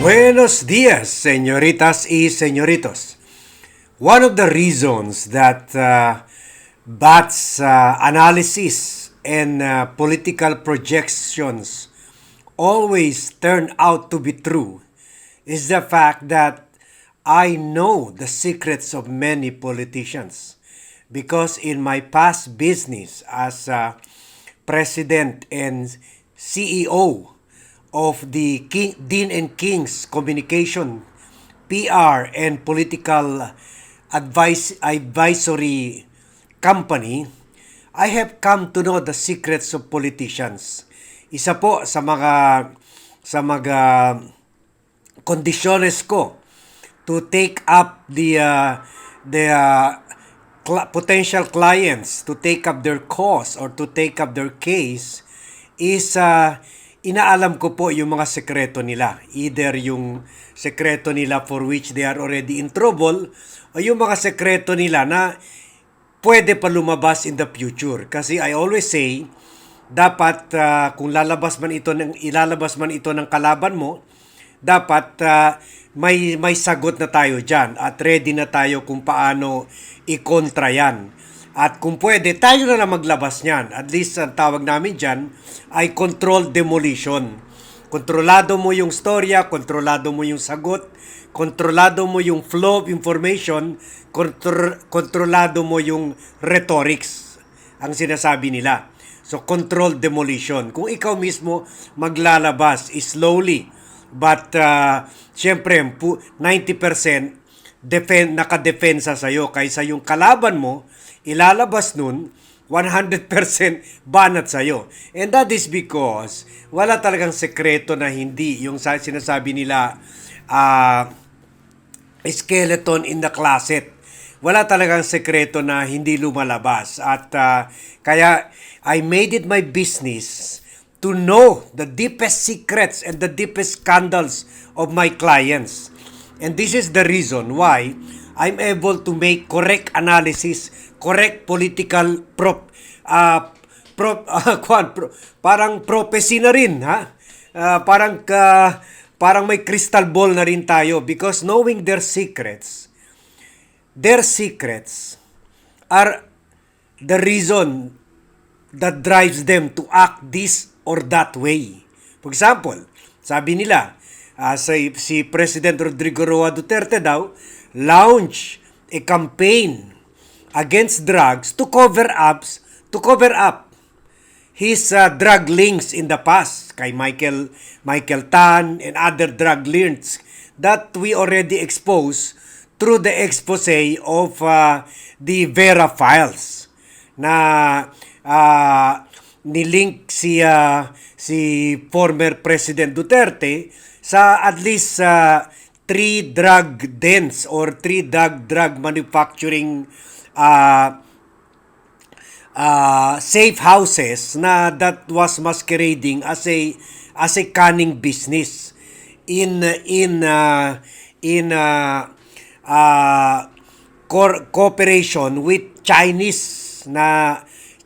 Buenos días, señoritas y señoritos. One of the reasons that uh, BAT's uh, analysis and uh, political projections always turn out to be true is the fact that I know the secrets of many politicians because in my past business as uh, president and CEO of the King, Dean and King's Communication, PR, and Political Advice, Advisory Company, I have come to know the secrets of politicians. Isa po sa mga sa mga kondisyones ko to take up the uh, the uh, cl- potential clients to take up their cause or to take up their case is uh, inaalam ko po yung mga sekreto nila. Either yung sekreto nila for which they are already in trouble o yung mga sekreto nila na pwede pa lumabas in the future. Kasi I always say, dapat uh, kung lalabas man ito ng ilalabas man ito ng kalaban mo, dapat uh, may may sagot na tayo diyan at ready na tayo kung paano ikontra yan. At kung pwede, tayo na lang maglabas niyan. At least ang tawag namin dyan ay controlled demolition. Kontrolado mo yung storya, kontrolado mo yung sagot, kontrolado mo yung flow of information, kontro- kontrolado mo yung rhetorics, ang sinasabi nila. So, controlled demolition. Kung ikaw mismo maglalabas slowly, but uh, syempre, 90% defen nakadepensa sa'yo kaysa yung kalaban mo, ilalabas nun 100% banat sa'yo. And that is because wala talagang sekreto na hindi yung sa- sinasabi nila uh, skeleton in the closet. Wala talagang sekreto na hindi lumalabas. At uh, kaya I made it my business to know the deepest secrets and the deepest scandals of my clients. And this is the reason why I'm able to make correct analysis, correct political prop uh, prop uh, kwan, pro, parang prophecy na rin ha. Uh, parang ka parang may crystal ball na rin tayo because knowing their secrets their secrets are the reason that drives them to act this or that way. For example, sabi nila, uh, si, si President Rodrigo Roa Duterte daw, launch a campaign against drugs to cover ups to cover up his uh, drug links in the past. Kay Michael Michael Tan and other drug links that we already exposed through the expose of uh, the Vera files. Na uh, nilink si uh, si former President Duterte sa at least uh, three drug dens or three drug drug manufacturing uh, uh, safe houses na that was masquerading as a as a cunning business in in uh, in uh, uh, co- cooperation with Chinese na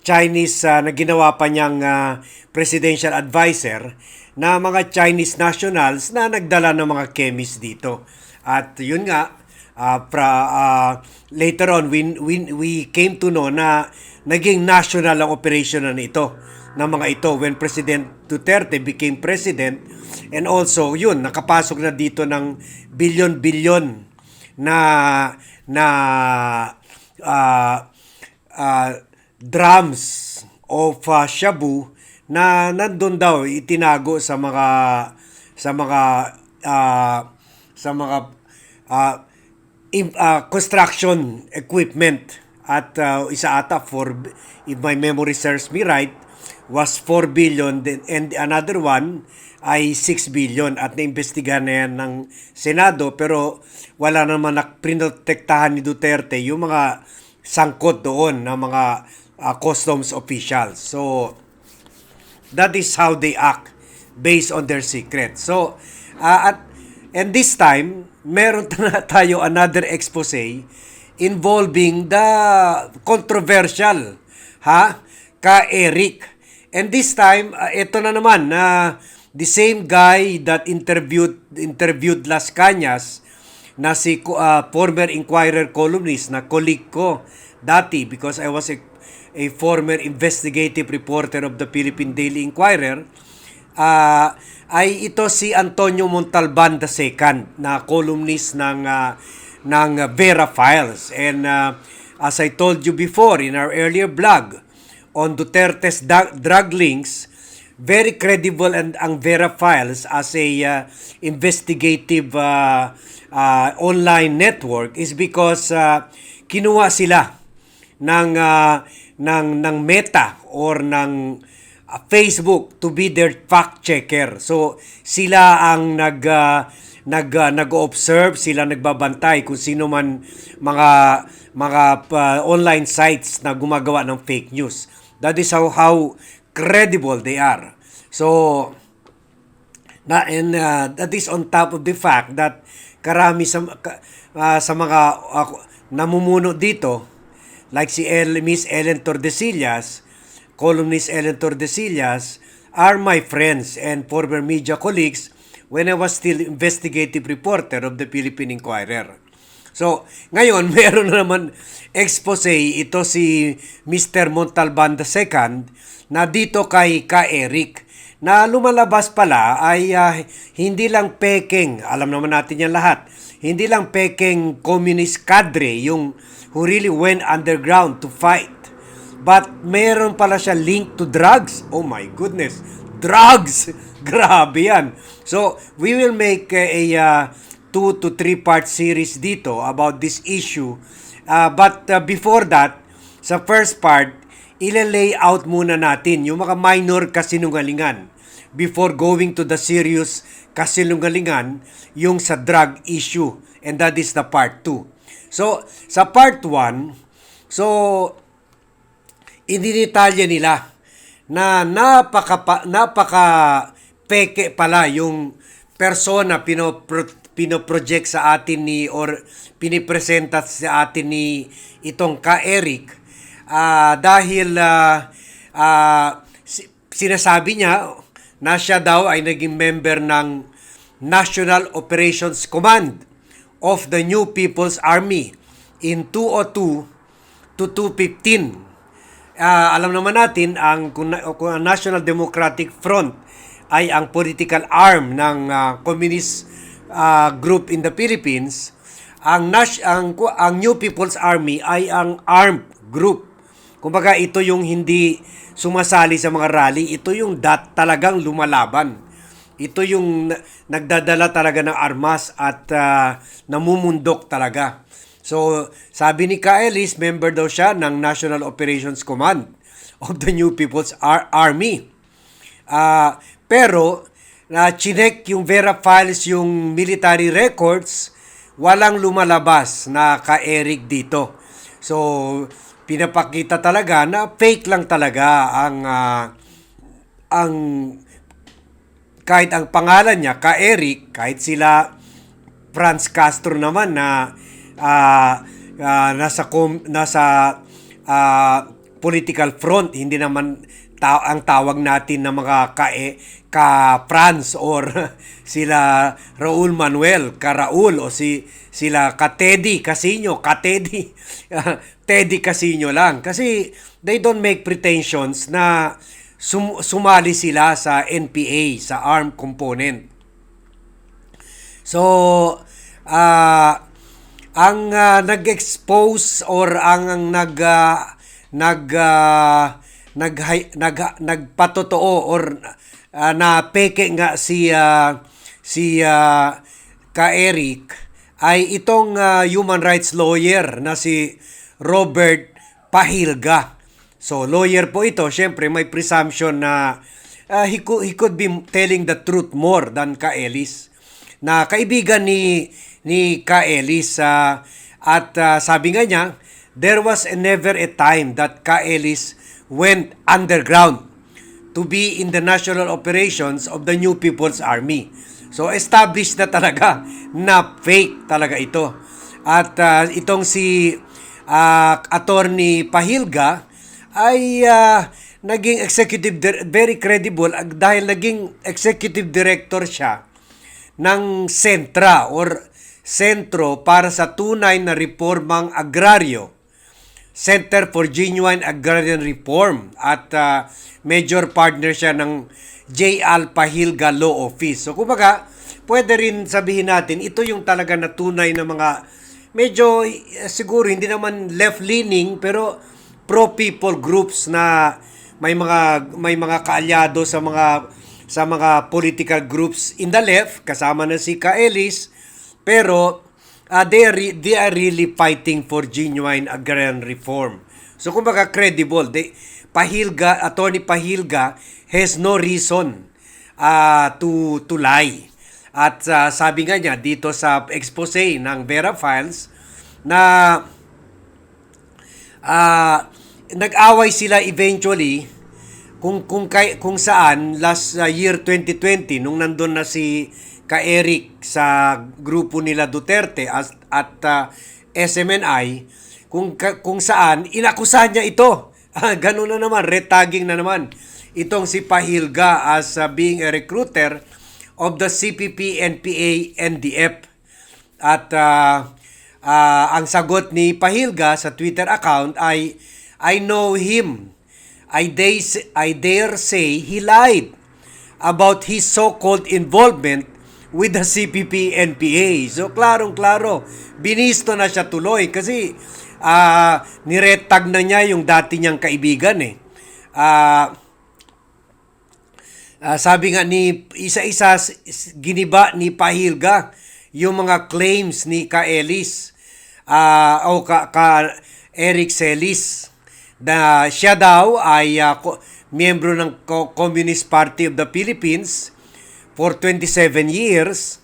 Chinese uh, na ginawa pa niyang uh, presidential advisor na mga Chinese nationals na nagdala ng mga chemists dito. At yun nga, uh, pra, uh, later on, we, we, we came to know na naging national ang operation na ito ng mga ito. When President Duterte became president and also yun nakapasok na dito ng bilyon-bilyon na na uh, uh, drums of uh, shabu na nandun daw itinago sa mga sa mga uh, sa mga uh, uh, construction equipment at uh, isa ata for if my memory serves me right was 4 billion and another one ay 6 billion at naimbestigahan na yan ng Senado pero wala naman nakprinotektahan ni Duterte yung mga sangkot doon ng mga uh, customs officials. So, that is how they act based on their secret. So, uh, at and this time, meron na tayo another expose involving the controversial ha ka Eric. And this time, uh, ito na naman na uh, the same guy that interviewed interviewed Las Cañas na si uh, former Inquirer columnist na colleague ko dati because I was a, a former investigative reporter of the Philippine Daily Inquirer uh, ay ito si Antonio Montalban II na columnist ng uh, ng Vera Files. And uh, as I told you before in our earlier blog on Duterte's drug links very credible and ang Vera Files as a uh, investigative uh, uh, online network is because uh, kinuha sila ng uh, ng ng Meta or ng uh, Facebook to be their fact checker. So sila ang nag uh, nag uh, nag-observe, sila nagbabantay kung sino man mga mga uh, online sites na gumagawa ng fake news. That is how how credible they are. So na and uh, that is on top of the fact that karami sa uh, sa mga uh, namumuno dito like si El, Miss Ellen Tordesillas, columnist Ellen Tordesillas are my friends and former media colleagues when I was still investigative reporter of the Philippine Inquirer. So, ngayon, meron na naman expose ito si Mr. Montalban II na dito kay Ka Eric na lumalabas pala ay ah, hindi lang peking, alam naman natin yan lahat, hindi lang peking communist cadre yung who really went underground to fight. But meron pala siya link to drugs. Oh my goodness. Drugs! Grabe yan. So, we will make a, a uh, two to three part series dito about this issue. Uh, but uh, before that, sa first part, ile-lay out muna natin yung mga minor kasinungalingan before going to the serious kasinungalingan yung sa drug issue. And that is the part 2. So, sa part 1, so, idinitalya nila na napaka, napaka peke pala yung persona pinopro, pinoproject sa atin ni or pinipresenta sa atin ni itong ka Eric Ah, dahil ah, ah, si- sinasabi niya na siya daw ay naging member ng National Operations Command of the New People's Army in 202 to 215. Ah, alam naman natin ang kung, ang National Democratic Front ay ang political arm ng ah, communist ah, group in the Philippines, ang Nas- ang ang New People's Army ay ang armed group. Kumbaga ito yung hindi sumasali sa mga rally, ito yung dat talagang lumalaban. Ito yung na- nagdadala talaga ng armas at ah, namumundok talaga. So, sabi ni Kaelis, member daw siya ng National Operations Command of the New People's Ar- Army. Ah, pero, na chinek yung Vera Files yung military records, walang lumalabas na ka-Eric dito. So, pinapakita talaga na fake lang talaga ang ah, ang kahit ang pangalan niya, ka Eric, kahit sila Franz Castro naman na ah, ah, nasa kom, nasa ah, political front, hindi naman ta- ang tawag natin na mga ka, ka Franz or sila Raul Manuel, ka Raul o si sila ka Teddy Casino, ka Teddy, Teddy Casino lang. Kasi they don't make pretensions na sum- sumali sila sa NPA, sa armed component. So, ah ang ah, nag-expose or ang, ang nag ah, nag ah, nag nag nagpatotoo or ah, na peke nga si ah, si ah, ka Eric ay itong ah, human rights lawyer na si Robert Pahilga. So lawyer po ito, syempre may presumption na ah, he, could, he could be telling the truth more than ka Ellis na kaibigan ni ni Ka Ellis ah, at ah, sabi nga niya there was a never a time that Ka Ellis went underground to be in the national operations of the New People's Army. So established na talaga na fake talaga ito. At ah, itong si ah, attorney Pahilga ay ah, naging executive very credible dahil naging executive director siya ng sentra or sentro para sa tunay na reformang agraryo. Center for Genuine Agrarian Reform at ah, major partner siya ng J. Alpha Hilga Law Office. So kumbaga, pwede rin sabihin natin, ito yung talaga na tunay na mga medyo eh, siguro hindi naman left-leaning pero pro-people groups na may mga may mga kaalyado sa mga sa mga political groups in the left kasama na si Ka Ellis pero uh, they, are re- they are really fighting for genuine agrarian reform. So kumbaga credible. They, Pahilga, Attorney Pahilga has no reason uh, to, to lie. At uh, sabi nga niya dito sa expose ng Vera Files na uh, nag-away sila eventually kung kung kay, kung saan last uh, year 2020 nung nandun na si ka Eric sa grupo nila Duterte at, at uh, SMNI kung kung saan inakusahan niya ito. Ah, Ganun na naman, retagging na naman. Itong si Pahilga as uh, being a recruiter of the CPP, NPA, NDF. At uh, uh, ang sagot ni Pahilga sa Twitter account ay I know him. I dare, I dare say he lied about his so-called involvement with the CPP NPA. So klarong-klaro, binisto na siya tuloy kasi ah niretag na niya yung dati niyang kaibigan eh. Ah Ah, sabi nga ni isa-isa giniba ni Pahilga yung mga claims ni Ka Ellis ah, o ka, ka Eric Celis na siya daw ay ko- miyembro ng Co- Communist Party of the Philippines for 27 years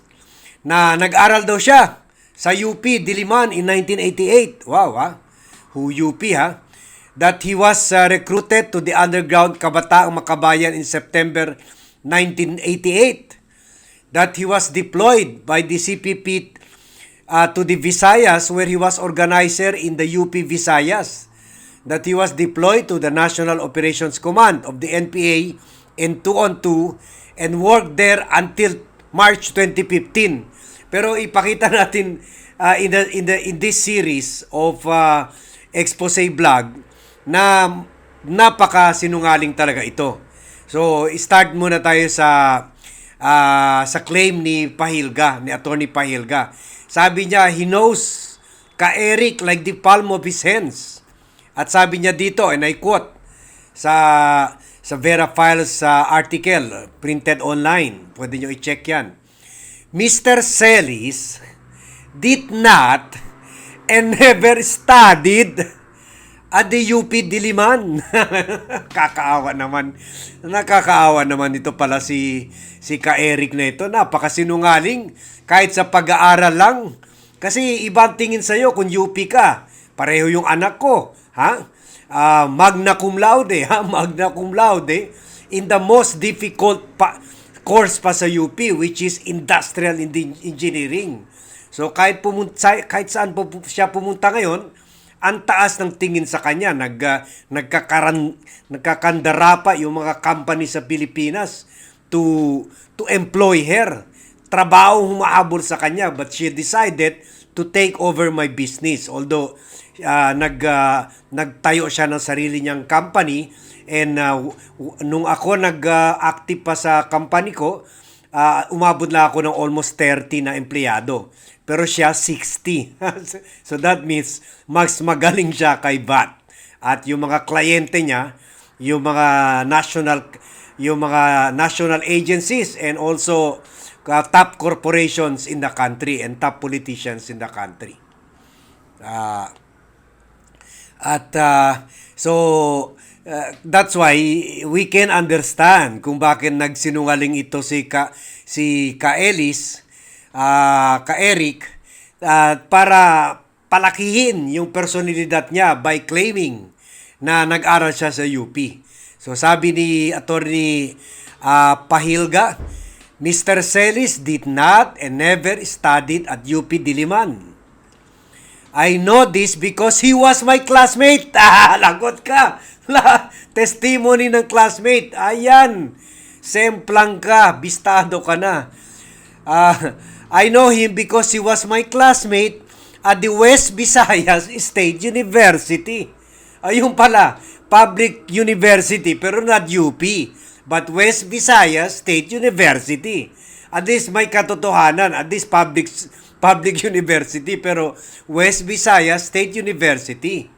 na nag-aral daw siya sa UP Diliman in 1988. Wow, ha? Who UP, ha? That he was uh, recruited to the underground Kabataang Makabayan in September 1988. That he was deployed by the CPP uh, to the Visayas where he was organizer in the UP Visayas. That he was deployed to the National Operations Command of the NPA in 2 on 2 and worked there until March 2015. Pero ipakita natin uh, in the in the in this series of uh, expose vlog na napaka sinungaling talaga ito. So, start muna tayo sa ah, sa claim ni Pahilga, ni Attorney Pahilga. Sabi niya, he knows ka Eric like the palm of his hands. At sabi niya dito, and I quote, sa sa Vera Files sa article printed online. Pwede niyo i-check yan. Mr. Celis did not and never studied at the UP Diliman. Kakaawa naman. Nakakaawa naman ito pala si si Ka Eric na ito. Napakasinungaling kahit sa pag-aaral lang. Kasi ibang tingin sa kung UP ka. Pareho yung anak ko, ha? Ah, magna cum laude, ha? Magna cum laude in the most difficult pa- course pa sa UP which is industrial Eng- engineering. So kahit pumunta kahit saan po siya pumunta ngayon, ang taas ng tingin sa kanya, nag uh, nagkakaran nagkakandara pa yung mga company sa Pilipinas to to employ her. Trabaho humahabol sa kanya but she decided to take over my business. Although uh, nag uh, nagtayo siya ng sarili niyang company and uh, nung ako nag-active pa sa company ko, uh, umabot na ako ng almost 30 na empleyado. Pero siya 60. so that means mas magaling siya kay VAT. At yung mga kliyente niya, yung mga national yung mga national agencies and also uh, top corporations in the country and top politicians in the country. Ah at uh, so uh, that's why we can understand kung bakit nagsinungaling ito si Ka si Ka Ellis, uh, Ka Eric uh, para palakihin yung personalidad niya by claiming na nag-aral siya sa UP. So sabi ni attorney uh, Pahilga, Mr. Celis did not and never studied at UP Diliman. I know this because he was my classmate. Ah, lagot ka. La, testimony ng classmate. Ayan. Semplang ka. Bistado ka na. Ah, I know him because he was my classmate at the West Visayas State University. Ayun pala, public university pero not UP, but West Visayas State University. At least may katotohanan, at least public public university pero West Visayas State University.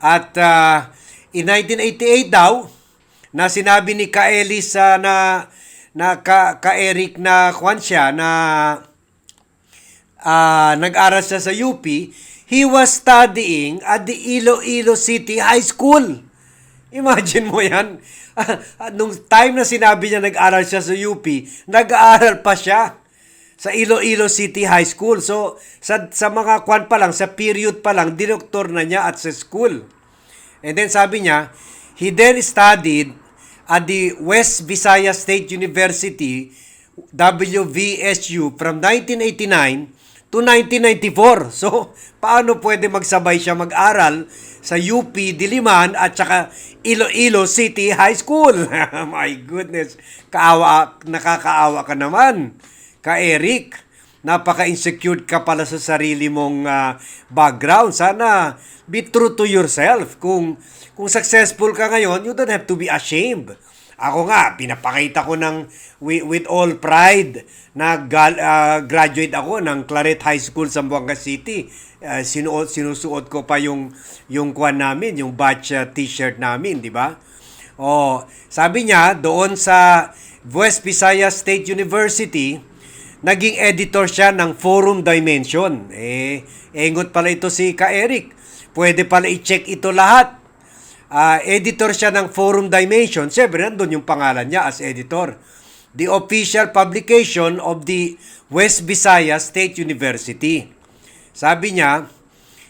At ah, in 1988 daw, na sinabi ni Kaelis sa na na ka, ka Eric na kwan siya na ah, nag-aral siya sa UP, he was studying at the Iloilo City High School. Imagine mo yan. Nung time na sinabi niya nag-aral siya sa UP, nag-aaral pa siya sa Iloilo City High School. So, sa, sa mga kwan pa lang, sa period pa lang, dinoktor na niya at sa school. And then sabi niya, he then studied at the West Visayas State University, WVSU, from 1989 to 1994. So, paano pwede magsabay siya mag-aral sa UP Diliman at saka Iloilo City High School? My goodness, kaawa, nakakaawa ka naman. Ka Eric, napaka-insecure ka pala sa sarili mong ah, background. Sana be true to yourself. Kung kung successful ka ngayon, you don't have to be ashamed. Ako nga, pinapakita ko ng with, with all pride na gal, ah, graduate ako ng Claret High School sa Buanga City. Ah, sinuot, sinusuot ko pa yung yung kwan namin, yung batch ah, t-shirt namin, di ba? Oh, sabi niya doon sa West Visayas State University, naging editor siya ng Forum Dimension. Eh, engot pala ito si Ka Eric. Pwede pala i-check ito lahat. Ah, editor siya ng Forum Dimension. Siyempre, nandun yung pangalan niya as editor. The official publication of the West Visayas State University. Sabi niya,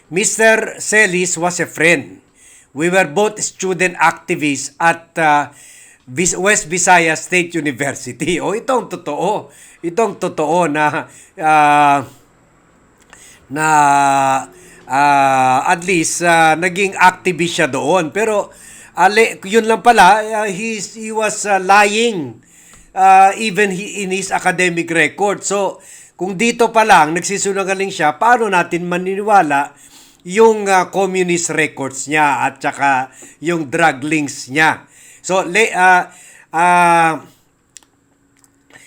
Mr. Celis was a friend. We were both student activists at uh, West Visayas State University. O itong totoo. Itong totoo na ah, na ah, at least ah, naging activist siya doon. Pero ale, yun lang pala, ah, he's, he was ah, lying uh, even he, in his academic record. So, kung dito pa lang nagsisunungaling siya, paano natin maniniwala yung uh, communist records niya at saka yung drug links niya. So, uh, uh,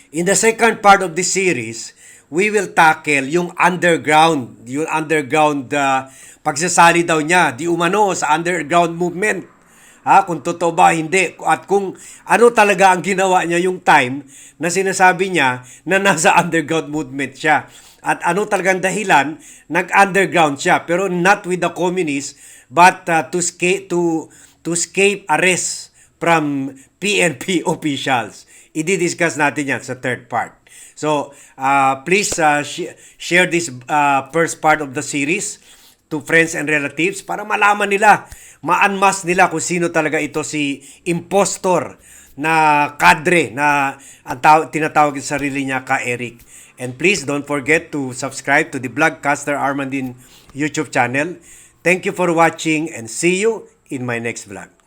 in the second part of this series, we will tackle yung underground, yung underground uh, pagsasali daw niya, di umano sa underground movement. Ha, kung totoo ba, hindi. At kung ano talaga ang ginawa niya yung time na sinasabi niya na nasa underground movement siya. At ano talagang dahilan, nag-underground siya. Pero not with the communists, but uh, to, escape, to, to escape arrest from PNP officials. I-discuss natin yan sa third part. So, uh, please uh, sh- share this uh, first part of the series to friends and relatives para malaman nila, ma-unmask nila kung sino talaga ito si impostor na kadre na ang taw- tinatawag sa sarili niya ka Eric. And please don't forget to subscribe to the Vlogcaster Armandin YouTube channel. Thank you for watching and see you in my next vlog.